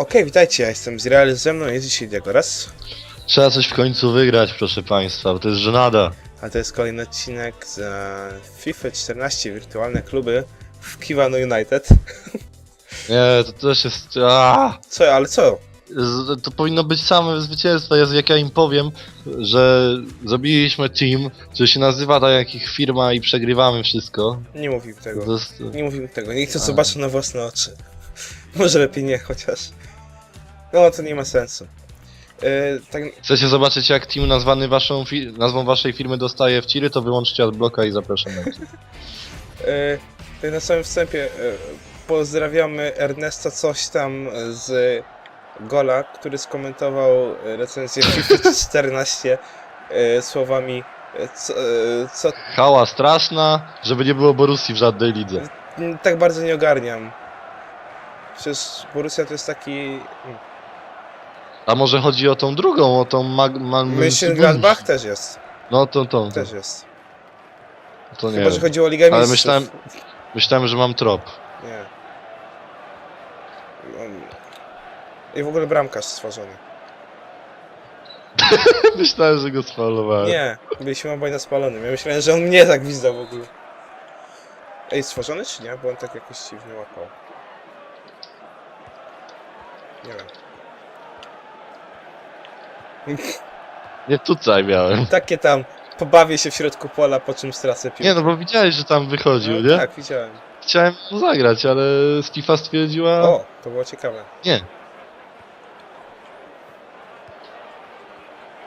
Okej, witajcie, ja jestem Zreal, ze mną jest dzisiaj Diagoras, Trzeba coś w końcu wygrać, proszę państwa, bo to jest żenada. a to jest kolejny odcinek z e, FIFA 14 Wirtualne Kluby w Kiwano United. Nie, to też jest... Aaa! Co, ale co? Z- To powinno być same zwycięstwo, Jezu, jak ja im powiem, że zrobiliśmy team, który się nazywa tak jak ich firma i przegrywamy wszystko. Nie mówimy tego. To jest... Nie mówimy tego, niech to A. zobaczą na własne oczy. Może lepiej nie, chociaż. No, to nie ma sensu. E, tak, Chcecie zobaczyć jak team nazwany waszą nazwą waszej firmy dostaje w ciry, to wyłączcie adblocka i zapraszam na e, tak na samym wstępie e, pozdrawiamy Ernesta coś tam z Gola, który skomentował recenzję FIFA 14 e, słowami co, e, co Hała straszna, żeby nie było Borussii w żadnej lidze. Mm, tak bardzo nie ogarniam. Przecież Borussia to jest taki... A może chodzi o tą drugą, o tą mag... mag Mönchengladbach też jest. No to, to, to, Też jest. to nie Chyba, że chodzi o Ligę Ale Mistrzów. myślałem- Myślałem, że mam trop. Nie. On- I w ogóle bramkarz stworzony. Myślałem, że go sfalowałem. Nie, byliśmy obaj na spalonym. Ja myślałem, że on mnie tak gwizdał w ogóle. Ej, stworzony czy nie? Bo on tak jakoś dziwnie łapał. Nie wiem. Nie tutaj miałem. Takie tam, pobawię się w środku pola, po czym stracę piłkę. Nie no, bo widziałeś, że tam wychodził, No, nie? Tak, widziałem. Chciałem mu zagrać, ale Stifa stwierdziła... O, to było ciekawe. Nie.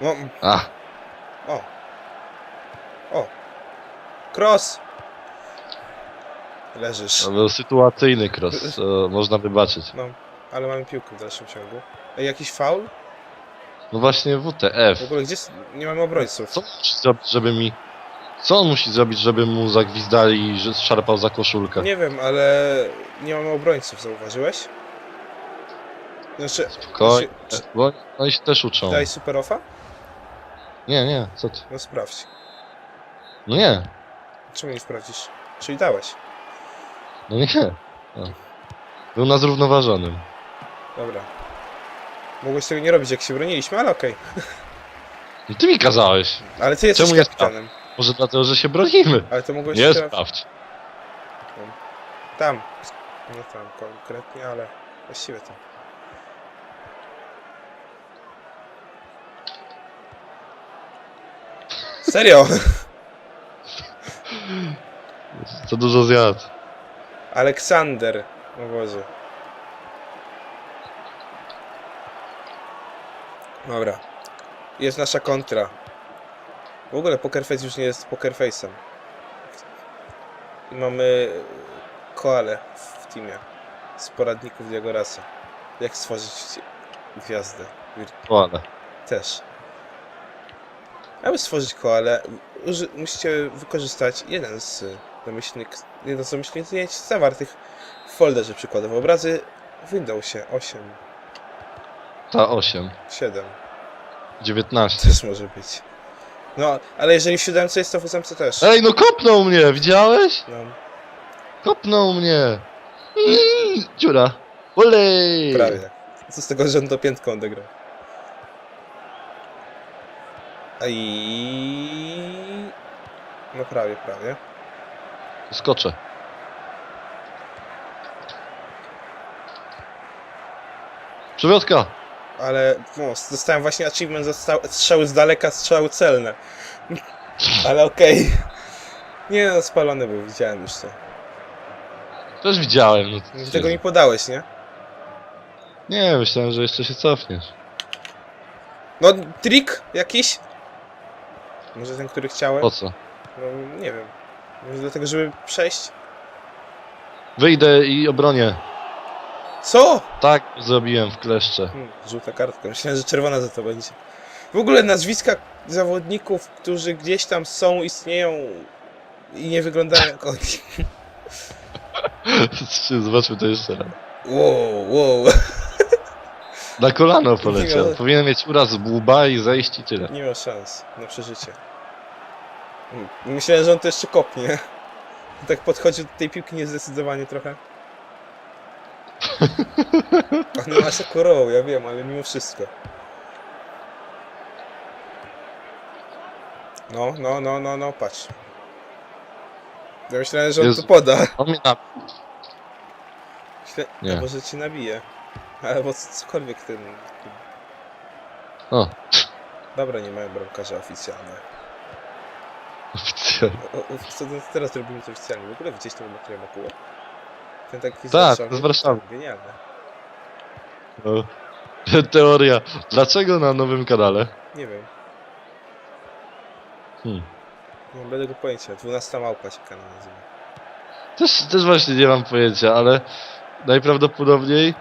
No, A, o. O. Cross. Leżysz. to był sytuacyjny cross, to można wybaczyć. No, ale mamy piłkę w dalszym ciągu. Ej, jakiś faul? No właśnie WTF. W ogóle gdzie... Nie mamy obrońców. Co on musi zrobić, żeby mi... Co on musi zrobić, żeby mu zagwizdali i że szarpał za koszulkę? Nie wiem, ale nie mamy obrońców, zauważyłeś? Znaczy, Spokojnie, znaczy, bo oni się też uczą. daj super offa? Nie, nie, co ty? No sprawdź. No nie, Czemu nie sprawdzisz? Czyli dałeś. no nie. No. Był na zrównoważonym. Dobra. Mogłeś tego nie robić, jak się broniliśmy, ale okej. No ty mi kazałeś. Ale ty jesteś Czemu jest kapitanem. Może dlatego, że się bronimy. Ale to mogłeś... Nie spra- sprawdź. Tam. Nie tam konkretnie, ale właściwie tam. Serio? Co dużo zjadł. Aleksander. O Boże. Dobra. Jest nasza kontra. W ogóle Pokerface już nie jest Pokerface'em. I mamy Koale w teamie. Z poradników Diagorasa. Jak stworzyć gwiazdę. Wir- Ale. Też. Aby stworzyć koale, musicie wykorzystać jeden z domyślnych, jedno z domyślnych zdjęć zawartych w folderze przykładowo. Obrazy w Windowsie 8, Ta 8. 7 19. też może być. No, ale jeżeli w 7 jest, to w 8 też. Ej, no kopnął mnie, widziałeś? No, Kopnął mnie. Mm, Dziura. Olej. prawie. Co z tego, że on to piętką odegrał. I... No prawie, prawie. Skoczę. Przewiotka. Ale no, dostałem właśnie achievement za strzały z daleka, strzały celne. Ale okej. Nie no, spalony był, widziałem już to. Też widziałem. No, to Tego mi podałeś, nie? Nie, myślałem, że jeszcze się cofniesz. No, trik jakiś? Może ten, który chciałem? Po co? No, nie wiem. Może dlatego, żeby przejść? Wyjdę i obronię. Co? Tak zrobiłem w kleszcze. Hmm, żółta kartka. Myślałem, że czerwona za to będzie. W ogóle nazwiska zawodników, którzy gdzieś tam są, istnieją i nie wyglądają jak oni. Zobaczmy to jeszcze raz. Wow, wow. Na kolano poleciał. Nie. Powinien mieć uraz łba i zejść i tyle. Nie miał szans na przeżycie. Mm, Myślałem, że on to jeszcze kopnie. Tak podchodził do tej piłki niezdecydowanie trochę. On ma sekurą, ja wiem, ale mimo wszystko. No, no, no, no, no, patrz. Ja myślałem, że on Jezu. tu poda. On mnie na... Myślę, Nie. a może ci nabije. Albo c- cokolwiek ten... O, Dobra, nie mają bramkarza oficjalnie. oficjalnie. O, o, co to teraz robimy to oficjalnie? W ogóle widzieć ten materiał na kółek? Ten taki Tak, z Warszawy. Genialne. No. Teoria. Dlaczego na nowym kanale? Nie wiem. Hmm. Nie mam będę pojęcia. 12 małpa się kanał nazywa. Też, też właśnie nie mam pojęcia, ale najprawdopodobniej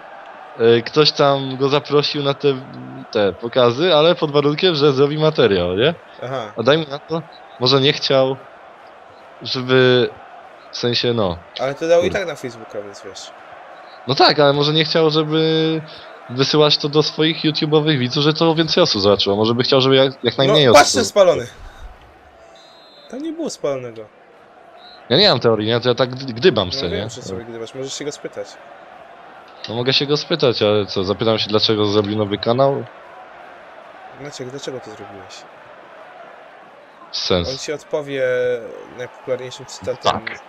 e, ktoś tam go zaprosił na te, te pokazy, ale pod warunkiem, że zrobi materiał, nie? Aha, A dajmy na to, może nie chciał, żeby w sensie no. ale to dał i tak na Facebooka, więc wiesz. No tak, ale może nie chciał, żeby wysyłać to do swoich YouTube'owych widzów, że to więcej osób zobaczyło. Może by chciał, żeby jak, jak najmniej No, osób. patrz ten spalony. Tam nie było spalonego. Ja nie mam teorii, nie? To ja tak gdy- gdybam No nie? wiem, że sobie gdybasz, możesz się go spytać. No mogę się go spytać, ale co, zapytam się dlaczego zrobił nowy kanał? Dlaczego, dlaczego to zrobiłeś? On Sens. ci odpowie najpopularniejszym cytatem. Tak.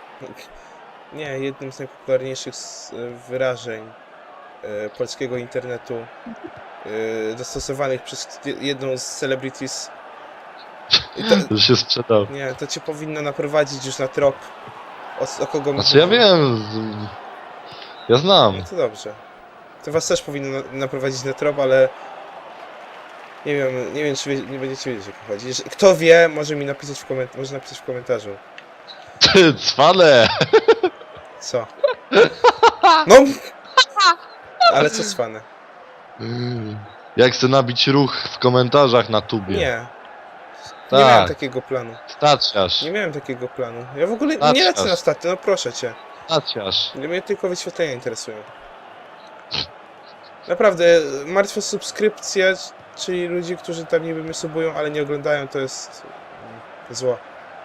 Nie, jednym z najpopularniejszych s- wyrażeń e, polskiego internetu e, dostosowanych przez jedną z celebrities. I to, Już się sprzedał. nie, to cię powinno naprowadzić już na trop. O, o kogo Znaczy ja wiem. Ja znam. No to dobrze. To was też powinno na- naprowadzić na trop, ale nie wiem, nie wiem czy wie, nie będziecie wiedzieć o co chodzi. Kto wie, może mi napisać w może napisać w komentarzu. Ty, cwane! Co? No! Ale co cwane? Jak chcę nabić ruch w komentarzach na tubie. Nie. Nie miałem Tak, takiego planu. staciarz. Nie miałem takiego planu. Ja w ogóle nie Patrz, lecę patrz. na staty, no proszę cię. Staciarz. Mnie tylko wyświetlenia interesują. Naprawdę, martwe subskrypcje, czyli ludzie, którzy tam niby mnie subują, ale nie oglądają, to jest mm, zło.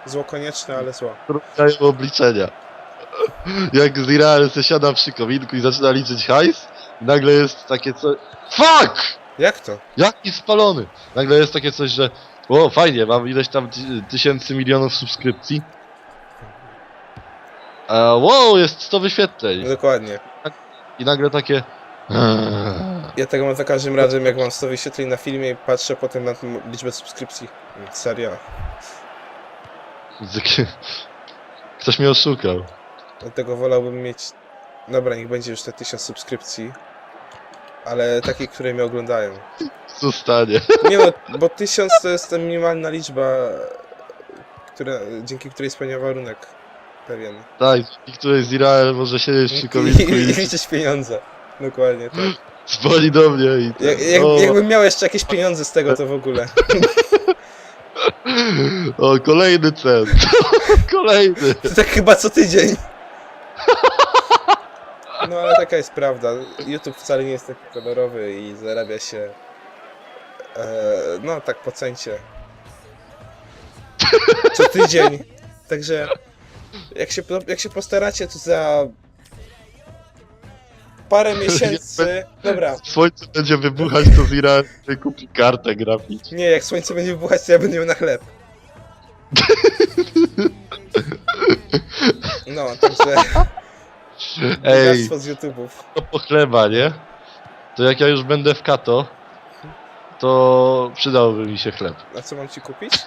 Zło konieczne, ale zło. Dają obliczenia. Jak z Irael se siada przy kominku i zaczyna liczyć hajs, nagle jest takie co... FUCK! Jak to? Jaki spalony! Nagle jest takie coś, że o, fajnie, mam ileś tam ty- tysięcy milionów subskrypcji. A wow, jest 100 wyświetleń. No dokładnie. I nagle takie... Ja tego mam za każdym razem, jak mam 100 wyświetleń na filmie i patrzę potem na tą liczbę subskrypcji. Serio. Ktoś mnie oszukał. Dlatego wolałbym mieć... Dobra, niech będzie już te 1000 subskrypcji. Ale takie, które mnie oglądają. Zostanie. Nie no, bo 1000 to jest ta minimalna liczba, która, dzięki której spełnia warunek pewien. Tak, i któryś z Irael może siedzieć przy I, kominku i, i liczyć pieniądze. Dokładnie, tak. dzwoni do mnie i... Jak, jak, o, jakbym miał jeszcze jakieś pieniądze z tego, to w ogóle. o, kolejny cent. kolejny. To tak chyba co tydzień. No ale taka jest prawda. YouTube wcale nie jest taki kolorowy i zarabia się e, no tak po cencie. Co tydzień. Także jak się, jak się postaracie, to za parę miesięcy. Dobra, Słońce będzie wybuchać, to z Irael kupi kartę graficzną. nie, jak słońce będzie wybuchać, to ja będę miał na chleb. No, także Ej, bogactwo z YouTube'ów. to po chleba, nie? To jak ja już będę w kato, to przydałby mi się chleb. A co mam ci kupić?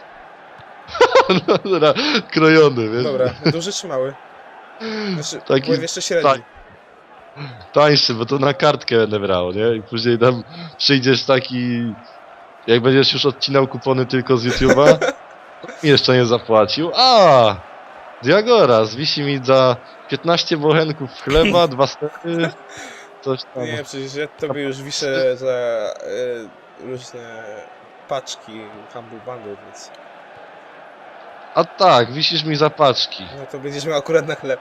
No, dobra, krojony, wiesz? Dobra, duży czy mały? Znaczy, Taki- byłem jeszcze średni. tak. Tańszy, bo to na kartkę będę brał, nie? I później tam przyjdziesz taki... Jak będziesz już odcinał kupony tylko z YouTube'a, jeszcze nie zapłacił. A! Diagoras wisi mi za 15 bochenków chleba, dwa stery, coś tam. Nie, przecież ja tobie już wiszę za e, różne paczki Humble Bundle, więc A tak, wisisz mi za paczki. no to będziesz miał akurat na chleb.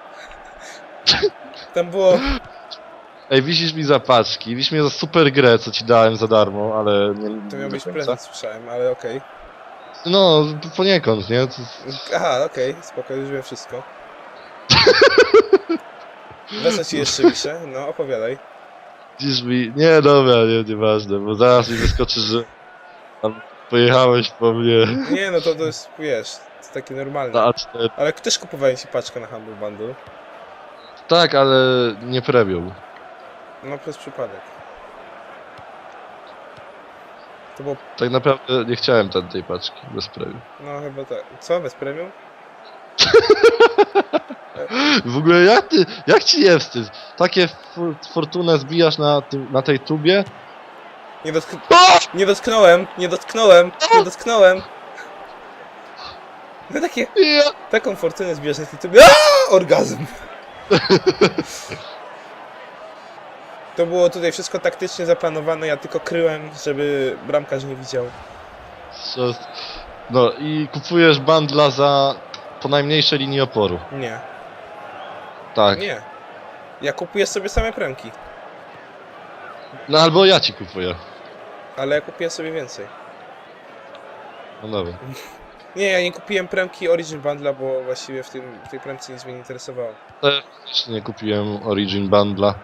Tam było, Ej, wisisz mi za paczki, wisisz mi za super grę, co ci dałem za darmo, ale nie... to miał być końca. prezent, słyszałem, ale okej. No, poniekąd, nie? To... Aha, okej, spoko, już wiem wszystko. Co ci jeszcze wiszę? No, opowiadaj. Widzisz mi... Nie, dobra, nie, nieważne, bo zaraz mi wyskoczy, że tam pojechałeś po mnie Nie no, to, to jest, wiesz, to jest takie normalne. na A4. Ale też kupowałem ci paczkę na Humble Bundle. Tak, ale nie premium. No przez przypadek. To było, Tak naprawdę nie chciałem tam tej paczki bez premium. no chyba tak. Co, bez premium? W ogóle jak ty, jak ci nie wstyd? Takie fortunę zbijasz na, tym, na tej tubie? Nie, nie dotknąłem, nie dotknąłem, nie dotknąłem. No takie, Ja. taką fortunę zbierz na YouTube. Aaaa! Orgazm! To było tutaj wszystko taktycznie zaplanowane, ja tylko kryłem, żeby bramkarz nie widział. Co- No i kupujesz bandla za po najmniejszej linii oporu. Nie, Tak. nie. Ja kupuję sobie same premki, No albo ja ci kupuję. ale ja kupię sobie więcej. No dobra. Nie, ja nie kupiłem premki Origin Bundla, bo właściwie w, tym, w tej premce nic mnie nie interesowało. Też nie kupiłem Origin Bandla,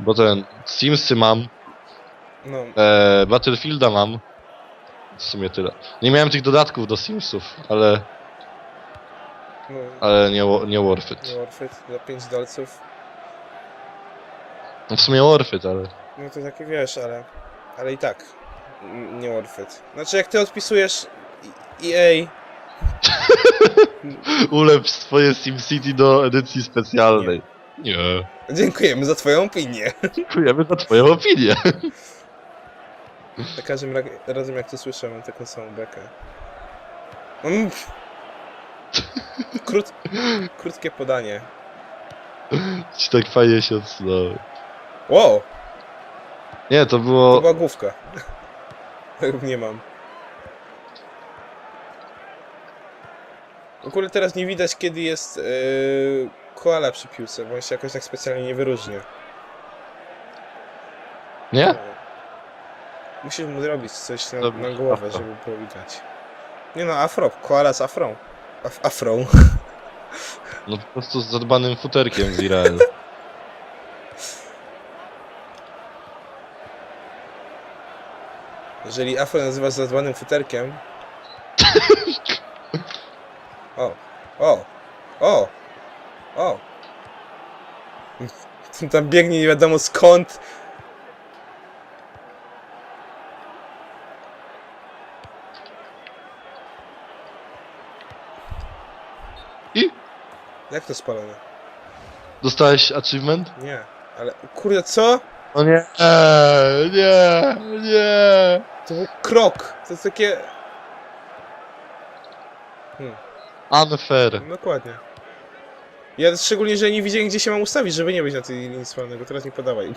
bo ten Simsy mam, No, e, Battlefielda mam. W sumie tyle. Nie miałem tych dodatków do Simsów, ale, no, ale nie, wo- nie worth it. nie worth it, za 5 dolców. No w sumie worth it, ale... No to takie wiesz, ale, ale i tak n- nie worth it. Znaczy jak ty odpisujesz EA, Ulepsz swoje SimCity do edycji specjalnej. Nie. dziękujemy za twoją opinię. Dziękujemy za twoją opinię. Za każdym ra razem jak to słyszę mam taką samą bekę. Mm. Krót krótkie podanie. Ci tak fajnie się odsunęły. Wow, Nie, to to było... była główka. Nie mam. W ogóle teraz nie widać kiedy jest yy, koala przy piłce, bo on się jakoś tak specjalnie nie wyróżnia. Nie? Musisz mu zrobić coś na, na głowę, afro. żeby było widać. Nie no, afro, koala z afrą. Af afrą. No po prostu z zadbanym futerkiem z Izrael. Jeżeli afro nazywasz zadbanym futerkiem... O, o, o, o. Tam biegnie nie wiadomo skąd. I? Jak to spalone? Dostałeś achievement? Nie, ale kurde co? O nie. Eee, nie, nie. To był krok. To jest takie... Unfair. Dokładnie. Ja szczególnie, że nie widziałem gdzie się mam ustawić, żeby nie być na tej linii spalnego. Teraz nie podawaj.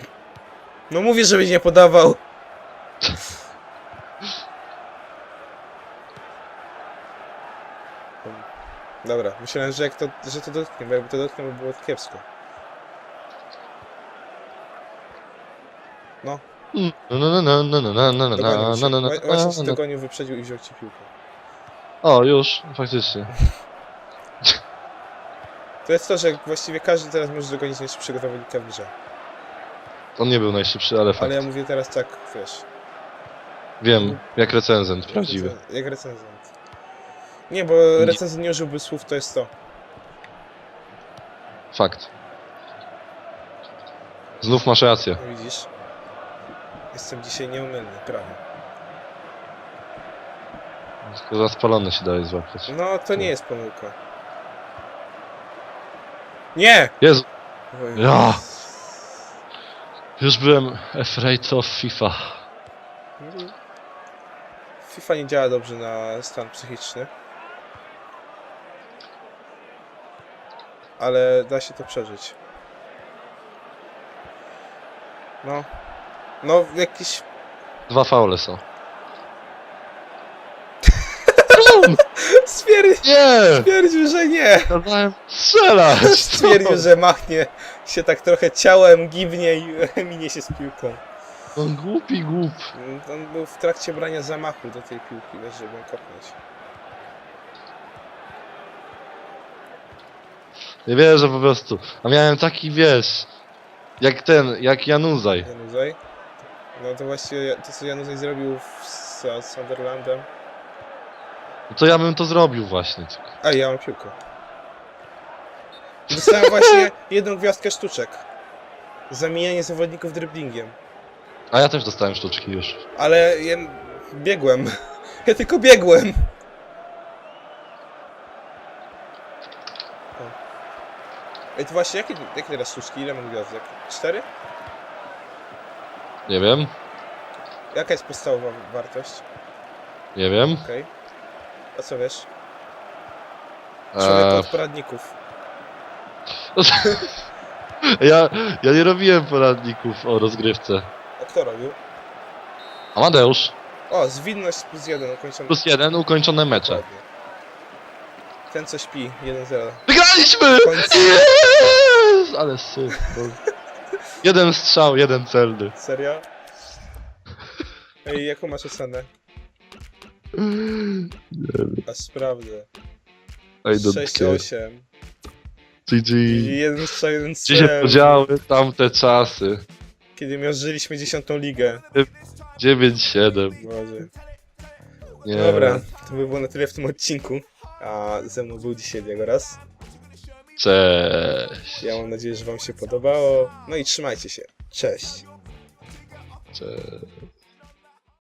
No mówię, żebyś nie podawał. Dobra, myślałem, że jak to, że to dotknie, bo jakby to dotknął, by było kiepsko. No, No, no, no, no, no, no, no, no, dogonił no, cię. no, no, no, Wła- Właśnie no, cię no. dogonił, wyprzedził i wziął ci piłkę. O, już, faktycznie. To jest to, że właściwie każdy teraz może dogonić najszybszego zawodnika w grze. On nie był najszybszy, ale fakt. Ale ja mówię teraz tak, wiesz, Wiem, jak recenzent, prawdziwy. Jak recen- Jak recenzent. Nie, bo recenzent nie użyłby słów, to jest to. Fakt. Znów masz rację. Widzisz? Jestem dzisiaj nieomylny, prawie. Tylko za spalone się daje złapać. No, to nie jest pomyłka. Nie! Jezu. Ja. już byłem afraid of FIFA. FIFA nie działa dobrze na stan psychiczny. Ale da się to przeżyć. No. No, jakiś... Dwa faule są. Stwierdził, Nie! stwierdził, że nie! Kazałem strzelać! Stwierdził, że machnie się tak trochę ciałem, giwnie i minie się z piłką. On głupi głup. On był w trakcie brania zamachu do tej piłki, wiesz, żeby ją kopnąć. Nie wierzę po prostu. A miałem taki, wiesz... Jak ten, jak Januzaj. Januzaj. No to właściwie to, co Januzaj zrobił w, z Sunderlandem. No to ja bym to zrobił właśnie. A, ja mam piłkę. Dostałem właśnie jedną gwiazdkę sztuczek. Zamienianie zawodników driblingiem. A ja też dostałem sztuczki już. Ale ja biegłem. Ja tylko biegłem. O. Ej, to właśnie, jakie, jakie teraz sztuczki? Ile mam gwiazdek? Cztery? Nie wiem, Jaka jest podstawowa wartość? nie wiem. Okej. A co wiesz? Człowiek Eee, od poradników. ja, ja nie robiłem poradników o rozgrywce. A kto robił? Amadeusz, O, zwinność plus jeden ukończony. plus jeden, ukończone mecze. Dokładnie. Ten co śpi, 1-0. Wygraliśmy! W końcu. Yes! Ale no. Jeden strzał, jeden celny. Serio? Ej, jaką masz ocenę? Nie wiem. A sprawdzę. I don't care. 6-8. GG. Jeden strzał, jeden Gdzie się podziały tamte czasy? Kiedy miażdżyliśmy dziesiątą ligę. 9-7. Boże. Nie. Dobra, to by było na tyle w tym odcinku. A ze mną był dzisiaj Diego raz. Cześć. Ja mam nadzieję, że wam się podobało. No i trzymajcie się. Cześć. Cześć.